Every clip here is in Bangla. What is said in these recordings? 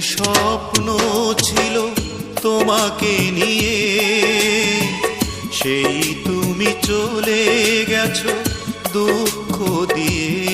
স্বপ্ন ছিল তোমাকে নিয়ে? সেই তুমি চলে গেছো দুঃখ দিয়ে।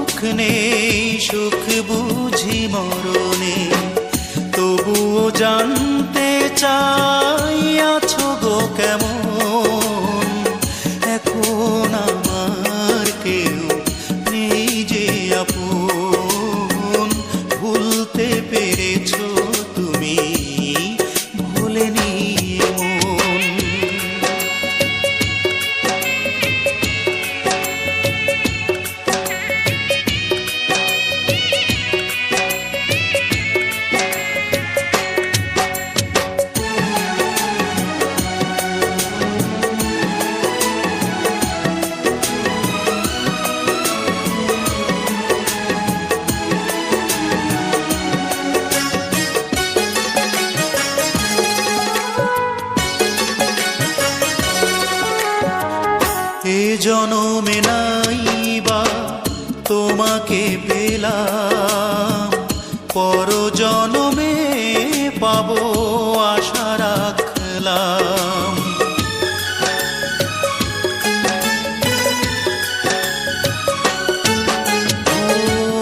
নেই সুখ বুঝি মরণে। তবুও জানতে চাই আছো গো কেমন? এখন আমার জনমে নাই বা তোমাকে পেলাম। পর জনমে পাবো আশা রাখলাম।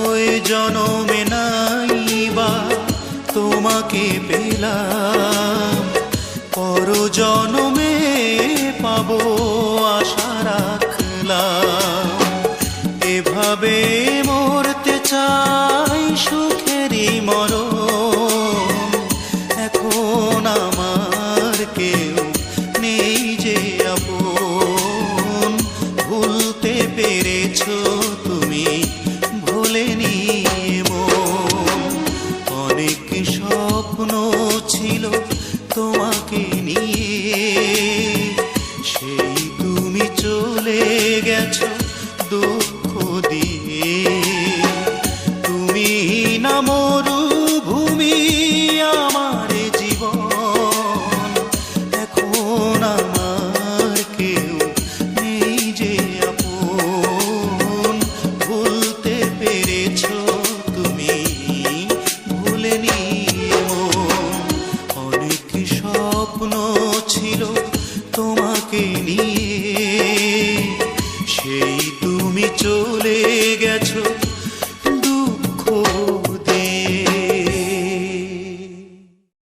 ওই জনমে নাই বা তোমাকে পেলাম। পর জনমে পাবো আশা রাখলাম এভাবে মরতে চাই সুখেরই সেই তুমি চলে গেছো।